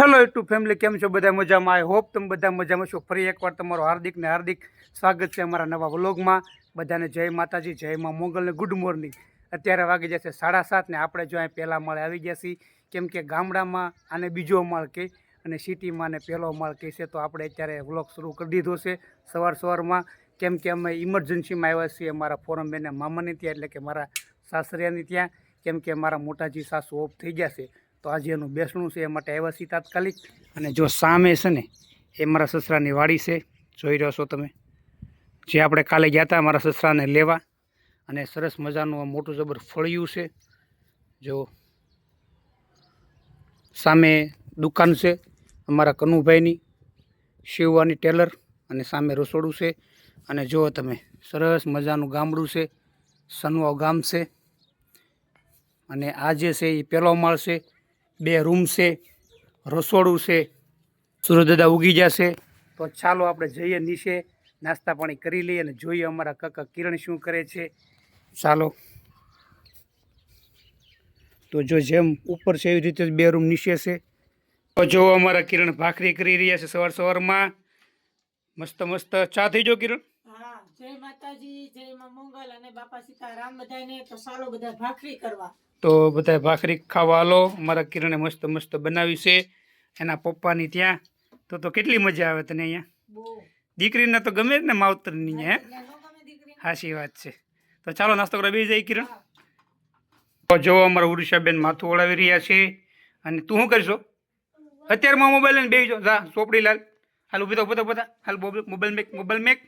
Hello YouTube family કેમ છો? બધા મજામાં? આઈ હોપ તમે બધા મજામાં છો. ફરી એકવાર તમારું હાર્દિક ને હાર્દિક સ્વાગત છે અમારા નવા વ્લોગમાં. બધાને જય માતાજી, જય માં મોગલ ને ગુડ મોર્નિંગ અત્યારે વાગી જશે સાડા સાત ને આપણે જો અહીં પહેલા માળે આવી ગયા છીએ. કેમ કે ગામડામાં આને બીજો માળ કે અને સિટીમાં ને પહેલો માળ કહે છે. તો આપણે અત્યારે વ્લોગ શરૂ કરી દીધો છે સવાર સવારમાં. કેમ કે અમે ઇમરજન્સીમાં આવ્યા છીએ. મારા ફોરમ બેને મામાની ત્યાં, એટલે કે મારા સાસરિયાની ત્યાં. કેમ કે મારા મોટાજી સાસુ ઓફ થઈ ગયા છે. તો આજે એનું બેસણું છે, એ માટે આવ્યા છીએ તાત્કાલિક. અને જો સામે છે ને, એ મારા સસરાની વાડી છે. જોઈ રહ્યો છો તમે. જે આપણે કાલે ગયા હતા, મારા સસરાને લેવા. અને સરસ મજાનું આ મોટું જબર ફળિયું છે. જો સામે દુકાન છે, અમારા કનુભાઈની શિવવાની ટેલર અને સામે રસોડું છે. અને જુઓ તમે, સરસ મજાનું ગામડું છે. સનવાવ ગામ છે. અને આ જે છે, એ પહેલો માળ છે. બે રૂમ છે, રસોડું છે સૂર્યદાદા ઉગી જશે. તો ચાલો આપણે જઈએ નીચે, નાસ્તા પાણી કરી લઈએ અને જોઈએ અમારા કાકા કિરણ શું કરે છે. ચાલો. તો જો જેમ ઉપર છે એવી રીતે બે રૂમ નીચે છે. તો જો અમારા કિરણ ભાખરી કરી રહ્યા છે સવાર સવારમાં. મસ્ત મસ્ત ચા થઈ જો કિરણ? જય માતાજી જય માં મંગલ અને બાપા સીતારામ બધાને. તો ચાલો બધા ભાખરી કરવા. તો બધા ભાખરી ખાવા લો મારા કિરણે મસ્ત મસ્ત બનાવી છે. એના પપ્પાની ત્યાં. તો તો કેટલી મજા આવે તને અહીંયા? દીકરીને તો ગમે જ ને માવતરની હે? હાશી વાત છે. તો ચાલો નાસ્તો કરવા બે જાય કિરણ. તો જો અમારા ઉડીશાબેન માથું ઓળાવી રહ્યા છે. અને તું શું કરશો? અત્યારમાં મોબાઈલ લઈને બેસી જો જા ચોપડી લાલ. હાલ ઊભી તો બધા બધા હાલ મોબાઈલ મેક મોબાઈલ મેક.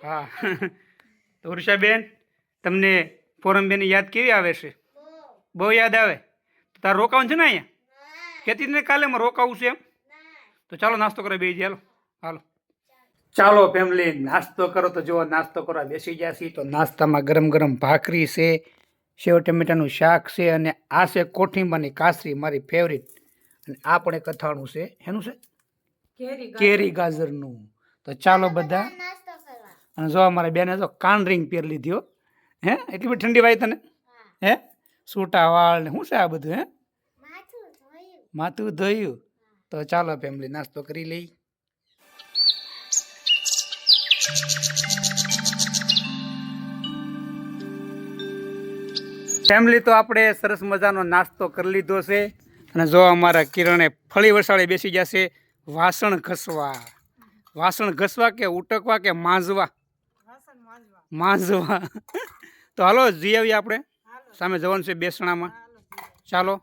હા. તો ઉર્ષાબેન તમને ફોરમબેન યાદ કેવી આવે છે? બહુ. યાદ આવે? તો તારે રોકાવું છે ને અહીંયા? કહેતી ને કાલે મારે રોકાવું છે એમ? તો ચાલો નાસ્તો કરો બે હાલો. હાલો. ચાલો ફેમિલી નાસ્તો કરો તો જુઓ નાસ્તો કરવા બેસી ગયા છીએ તો નાસ્તામાં ગરમ ગરમ ભાખરી છે સેવ ટમેટાનું શાક છે અને આ છે કોઠીંબાની કાસરી મારી ફેવરિટ અને આ પણ એક અથાણું છે. એનું છે? કેરી ગાજરનું. તો ચાલો બધા અને જો અમારા બેને જો કાન રિંગ પહેરી લીધી હો. હે? એટલી બધી ઠંડી વાય તને? હે. સૂટા વાળ ને શું છે આ બધું હે? માથું ધોયું. તો ચાલો ફેમિલી નાસ્તો કરી લઈ. ફેમિલી તો આપણે સરસ મજાનો નાસ્તો કરી લીધો છે. અને જો અમારા કિરણે ફળી વસાળે બેસી જશે વાસણ ઘસવા. વાસણ ઘસવા કે ઉટકવા કે માંજવા? માંજવા તો હાલો જઈ આવીએ આપણે. સામે જવાનું છે બેસણામાં. ચાલો.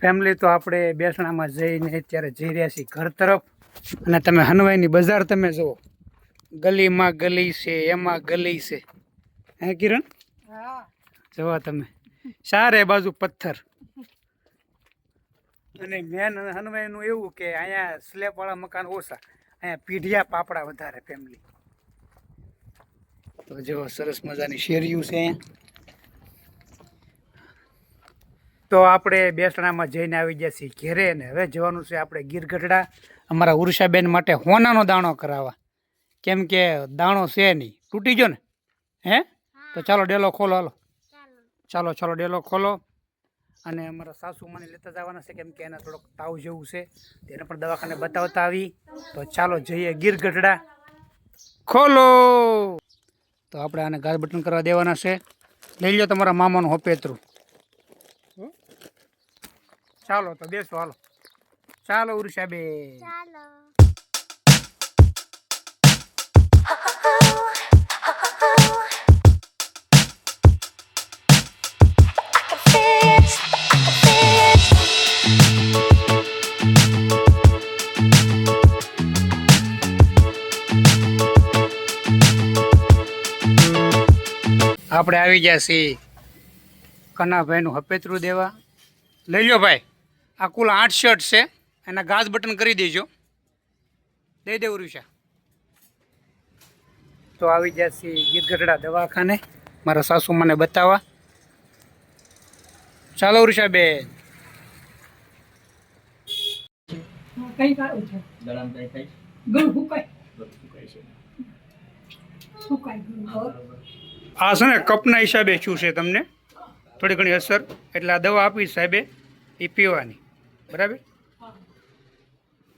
ફેમિલી તો આપણે બેસણામાં જઈને અત્યારે જઈ રહ્યા છીએ ઘર તરફ. અને તમે હનવાઈની બજાર તમે જુઓ. ગલીમાં ગલી છે એમાં ગલી છે. હે કિરણ? હા. જુઓ તમે. ચારે બાજુ પથ્થર. અને મેન હનુમાનનું એવું કે અહીંયા સ્લેબવાળા મકાન ઓછા અહીંયા પીઢિયા પાપડા વધારે ફેમિલી તો જો સરસ મજાની શેરીયું છે. તો આપણે બેસણામાં જઈને આવી ગયા છીએ ઘેરે ને હવે જવાનું છે આપણે ગીરગઢડા. અમારા ઉર્ષાબેન માટે હોનાનો દાણો કરાવવા. કેમ કે દાણો છે નહીં. તૂટી ગયો ને? હે? તો ચાલો ડેલો ખોલો હાલો. ચાલો ચાલો ડેલો ખોલો. અને અમારા સાસુમાને લેતા જવાના છે કેમ કે એને થોડોક તાવ જેવું છે. તેને પણ દવાખાને બતાવતા આવી. તો ચાલો જઈએ ગીર ગઢડા. ખોલો! તો આપણે આને ગાજ બટન કરવા દેવાના છે. લઈ લો તમારા મામાનું હોપેતરું? ચાલો તો બેસો, હાલો. ચાલો ઉર્ષાબે આપણે આવી ગયા છીએ. કનાભાઈનું હપેતરું દેવા. લઈ લો ભાઈ. આ કુલ આઠ શર્ટ છે. એના ગાજ બટન કરી દેજો. દઈ દેવું રૂષા તો આવી ગયા છીએ ગીતગઢડા દવાખાને. મારા સાસુ મને બતાવવા. ચાલો રૂષા બેન. કઈ કાળું છે? દરામ કઈ થાય ગળું બધું સુકાય છે? આ છે ને કપના હિસાબે શું છે તમને? થોડી ઘણી અસર. એટલે આ દવા આપી સાહેબે એ પીવાની. બરાબર?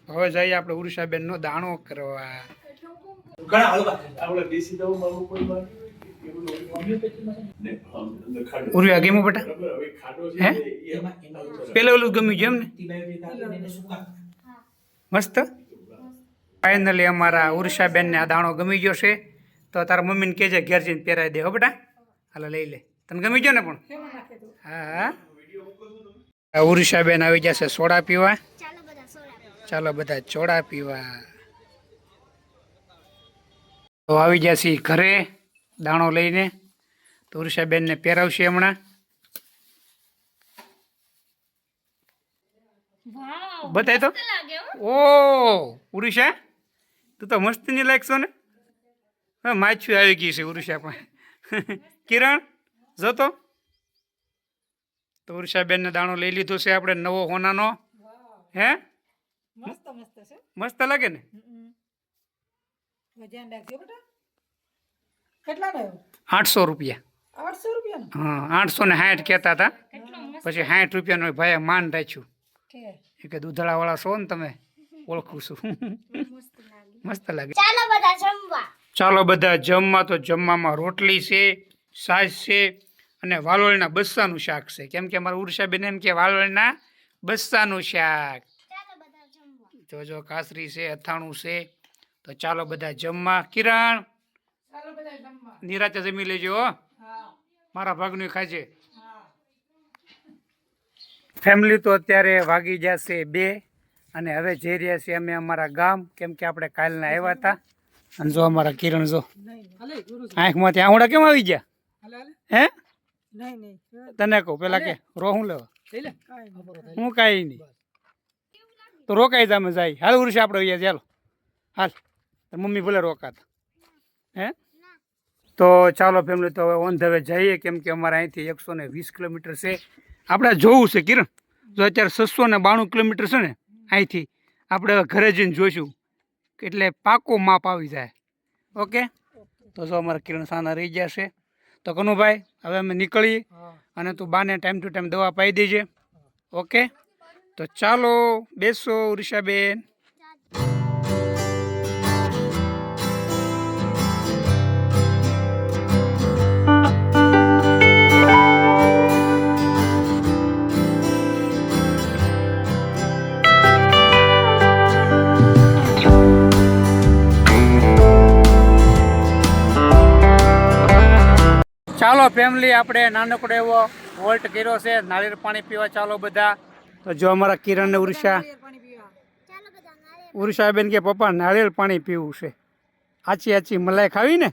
હવે જઈએ આપણે ઉરુષાબેનનો દાણો કરવા. ઘણા હળવા આપણે દેશી દવામાં અમુક કોઈ માં એવું ને ઉરિયા ગેમો બેટા? હે? પેલે ઓલું ગમ્યું છે એમ ને? મસ્ત? ફાઇનલી અમારા ઉર્ષાબેનને આ દાણો ગમી ગયો છે. તો તારા મમ્મીને કહેજે ઘેર જઈને પહેરાવી દે હો બેટા. હાલો લઈ લે. તને ગમી ગયો ને પણ? હા હા. ઉરુષાબેન આવી જશે સોડા પીવા. ચાલો બધા ચોડા પીવા. તો આવી જશે ઘરે દાણો લઈને. તો ઉરુષાબેનને પહેરાવશે હમણાં. બતાય તો. ઓ ઉરુષા તું તો મસ્તીની લાગશો ને? હા માછું આવી ગયું છે ઉરુષા પણ. કિરણ જોતો? તો ઉરુષાબેનને દાણો લઈ લીધો છે આપણે નવો હોનાનો. હે? મસ્ત મસ્ત છે. મસ્ત લાગે ને? આઠસો રૂપિયા. હા આઠસો ને સાઠ કહેતા હતા. પછી સાઠ રૂપિયાનો ભાઈએ માન રાખ્યું. એ કે દૂધળાવાળા છો ને તમે ઓળખું છું. મસ્ત લાગે. ચાલો બધા જમવા. ચાલો બધા જમવા તો જમવામાં રોટલી છે છાશ છે અને વાલોળના બસ્સાનું શાક છે. કેમ કે અમારા ઉર્ષાબેન એમ કે વાલોળના બસ્સાનું શાક. જો જો કાસરી છે અથાણું છે તો ચાલો બધા જમવા. કિરણ ચાલો નિરાતે જમી લેજો હો. મારા ભાગનું ખાજે. હા. ફેમિલી તો અત્યારે વાગી જશે બે અને હવે જઈ રહ્યા છીએ અમે અમારા ગામ. કેમ કે આપણે કાલના આવ્યા હતા. અને જો અમારા કિરણ જો. નહીં હલે ગુરુ આંખમાંથી આહુડા કેમ આવી ગયા? હે? તને કહું પેલા કે રો શું લેવા? હું કાંઈ નહીં. તો રોકાઈ તમે જાય. હાલ ઉર્ષે આપણે અહીંયા ચાલો. હાલ. મમ્મી ભલે રોકાતા. હે? તો ચાલો ફેમિલી તો હવે ઓન ધ વે જઈએ. કેમ કે અમારે અહીંથી એકસો ને વીસ કિલોમીટર છે. આપણે જોવું છે કિરણ. જો અત્યારે છસો ને બાણું કિલોમીટર છે ને અહીંથી. આપણે ઘરે જઈને જોઈશું. એટલે પાકો માપ આવી જાય. ઓકે? તો જો અમારા કિરણ સાના રહી ગયા છે. તો કનુભાઈ હવે અમે નીકળીએ અને તું બાને ટાઈમ ટુ ટાઈમ દવા પાઈ દેજે. ઓકે? તો ચાલો બેસો ઉષાબેન ચાલો ફેમિલી આપણે નાનકડો એવો વોલ્ટ કર્યો છે. નાળિયેર પાણી પીવા ચાલો બધા. તો જો અમારા કિરણ ને ઉર્ષા. ઉષાબેન કે, પપ્પા, નાળિયેર પાણી પીવું છે. આછી આછી મલાઈ ખાવી ને?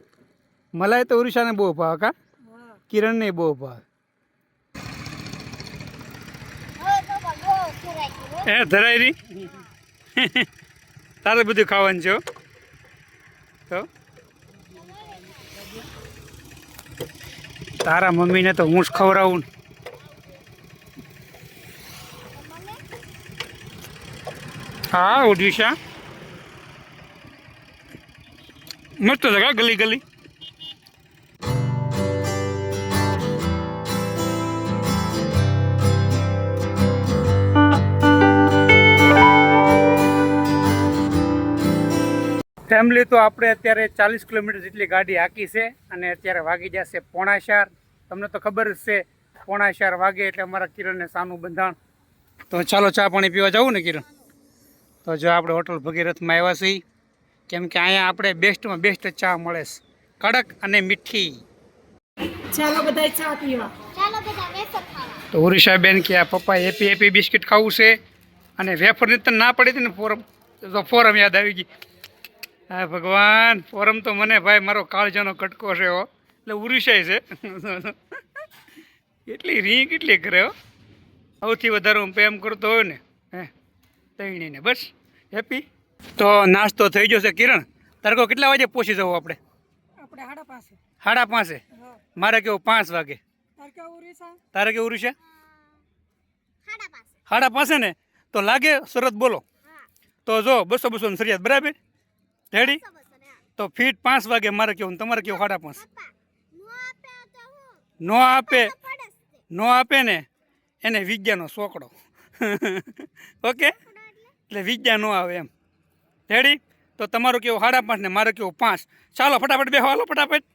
મલાઈ તો ઉર્ષાને બહુ ભાવ, કા? કિરણને બહુ ભાવ. એ ધરાઈ રહી તારે બધું ખાવાનું છે તો? તારા મમ્મીને તો હું જ ખવડાવું હા ઉડવીશા મસ્ત જગા ગલી ગલી. ફેમિલી તો આપણે અત્યારે ચાલીસ કિલોમીટર જેટલી ગાડી હાકી છે અને અત્યારે વાગી જશે પોણા ચાર તમને તો ખબર જ છે પોણા ચાર વાગે એટલે અમારા કિરણને સાનું બંધાણ. તો ચાલો ચા પાણી પીવા જવું ને કિરણ? તો જો આપણે હોટલ ભગીરથમાં આવ્યા છીએ. કેમ કે અહીંયા આપણે બેસ્ટમાં બેસ્ટ ચા મળે છે. કડક અને મીઠી. ચાલો બધા ચા પીવા. ચાલો બધા વેફર તો ઉરિષાબેન કે આ પપ્પા હેપી હેપી બિસ્કિટ ખાવું છે અને વેફરની તો ના પડી હતી ને ફોરમ તો ફોરમ યાદ આવી ગઈ. હા ભગવાન ફોરમ તો મને ભાઈ મારો કાળજાનો કટકો છે હો. એટલે ઉરિષાય છે. એટલી રી કેટલી કરે હો. સૌથી વધારે હું પ્રેમ કરતો હોય ને હે તૈણીને. બસ હેપી. તો નાસ્તો થઈ ગયો છે કિરણ. તારે કહો કેટલા વાગે પહોંચી જવું આપણે? આપણે હાડા પાસે સાડા પાંચે? મારે કેવું પાંચ વાગે? કેવું તારે કેવું ઉરિષા સાડા પાસે ને? તો લાગે શરત બોલો. તો જો બસો બસો ને ફરિયાદ બરાબર? રેડી. તો ફીટ પાંચ વાગે મારે કેવું તમારે કેવું સાડા પાંચ? નો આપે નો આપે. નો આપે ને એને વિદ્યાનો સોકડો ઓકે? એટલે? વિદ્યા નો આવે એમ. રેડી? તો તમારું કેવું સાડા પાંચ ને મારે કેવું પાંચ? ચાલો ફટાફટ બે હાલો ફટાફટ.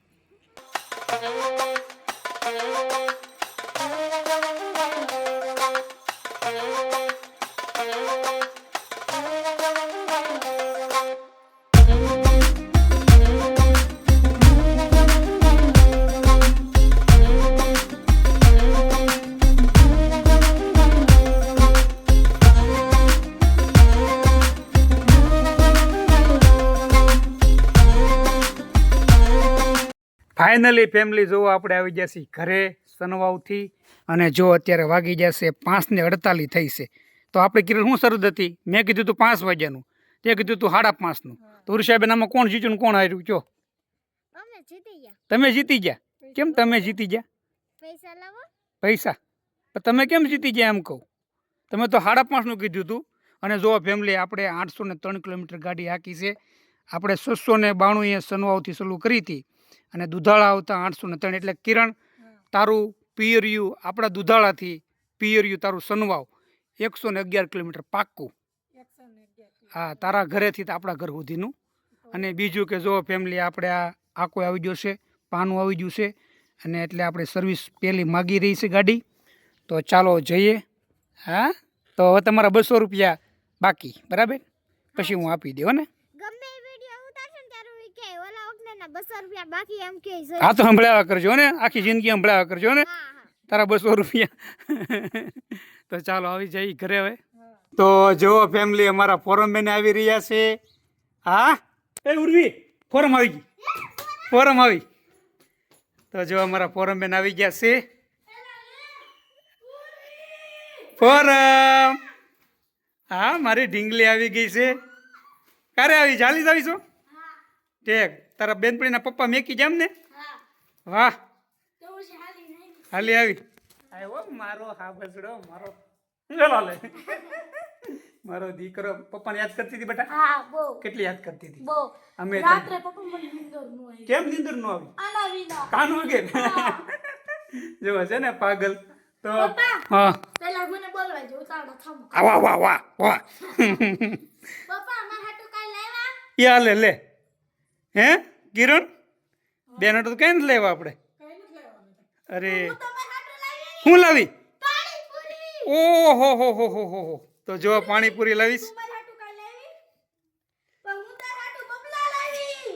ફાઇનલી ફેમિલી જોવો આપણે આવી ગયા છીએ ઘરે સનવાવથી. અને જો અત્યારે વાગી જશે પાંચને અડતાલીસ થઈ છે. તો આપણે કિરણ શું શરૂ હતી? મેં કીધું તું પાંચ વાગ્યાનું. તે કીધું તું સાડા પાંચનું. તો ઋષાબેન આમાં કોણ જીત્યું કોણ હાર્યું? જો. અમે જીતી ગયા. તમે જીતી ગયા? કેમ તમે જીતી ગયા? પૈસા તમે કેમ જીતી ગયા એમ કહું? તમે તો સાડા પાંચનું કીધું હતું અને જો ફેમિલી આપણે આઠસો ને ત્રણ કિલોમીટર ગાડી હાકી છે. આપણે છસો ને બાણું એ સનવાવથી શરૂ કરી હતી. અને દુધાળા આવતા આઠસો ને ત્રણ એટલે કિરણ તારું પિયરિયું આપણા દુધાળાથી પિયરિયું તારું સનવાવ એકસો ને અગિયાર કિલોમીટર પાક્કું. હા તારા ઘરેથી તો આપણા ઘર સુધીનું. અને બીજું કે જો ફેમિલી આપણે આ આખો આવી ગયો છે પાનું આવી ગયું છે અને એટલે આપણે સર્વિસ પહેલી માગી રહી છે ગાડી. તો ચાલો જઈએ. હા? તો હવે તમારા બસો રૂપિયા બાકી બરાબર? પછી હું આપી દઉં ને ગમે એ વિડિયો ઉતારશે ને ત્યારે હું કે 200 રૂપિયા બાકી એમ કે આ હા તો સંભળાવ્યા કરજો ને. આખી જિંદગી સંભળાવ્યા કરજો ને. તારા બસો રૂપિયા. તો ચાલો આવી જઈ ઘરે હવે. તો જો ફેમિલી અમારા ફોરમ બેન આવી રહ્યા છે. હા? એ ઉર્વી ફોરમ આવી ગઈ. ફોરમ આવી. તો જો અમારા ફોરમ બેન આવી ગયા છે. ફોરમ! હા મારી ઢીંગલી આવી ગઈ છે. ક્યારે આવી? ચાલી જ આવીશું? ઠીક. તારા બેનપણીના પપ્પા મેકી જામ ને? વાહ. હાલી આવી. આવ્યો મારો હાબસડો મારો. ચલો લે. મારો દીકરો પપ્પાને યાદ કરતી હતી બેટા? હા બહુ. કેટલી યાદ કરતી હતી? બહુ. અમે રાત્રે પપ્પા મને નીંદર નો આવી. કેમ નીંદર નો આવી? આના વિના કાન વગે? જો છે ને પાગલ તો પપ્પા. હા. પેલા મને બોલવા જો ઉતાવળો થામો આ વાહ વાહ વાહ વાહ. પપ્પા અમાર હાટુ કાઈ લાવ્યા? યા લે લે. હે? કિરણ બેનર તો કઈ નથી લેવા આપણે. અરે. હું લાવી? ઓહો હો હો હો હો હો. તો જો પાણીપુરી લાવીશ. હું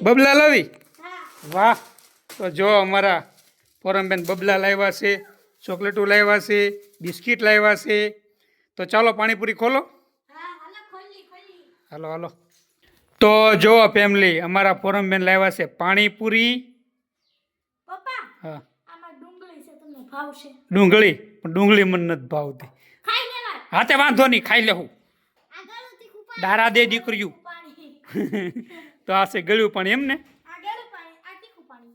બબલા લાવી? હા વાહ. તો જો અમારા ફોરમબેન બબલા લાવ્યા છે ચોકલેટો લાવ્યા છે બિસ્કિટ લાવ્યા છે. તો ચાલો પાણીપુરી ખોલી. હાલો હાલો. તો જો ફેમિલી અમારા ફોરમ બેન લાવ્યા છે પાણીપુરી. પપ્પા હા. આમાં ડુંગળી છે તમને ભાવશે ડુંગળી? પણ ડુંગળી મને નથી ભાવતી. ખાઈ લેવા હા તે વાંધો નહીં ખાઈ લેવું દારા દે દીકરીયું તો આ છે ગળ્યું પણ એમ ને?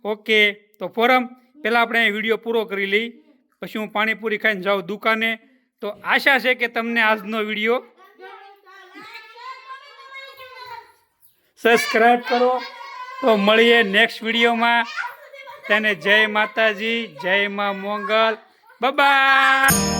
ઓકે તો ફોરમ. પહેલાં આપણે વીડિયો પૂરો કરી લઈ. પછી હું પાણીપુરી ખાઈને જાઉં દુકાને. તો આશા છે કે તમને આજનો વીડિયો સબસ્ક્રાઈબ કરો. તો મળીએ નેક્સ્ટ વિડીયોમાં તેને જય માતાજી જય મા મોંગલ. બાય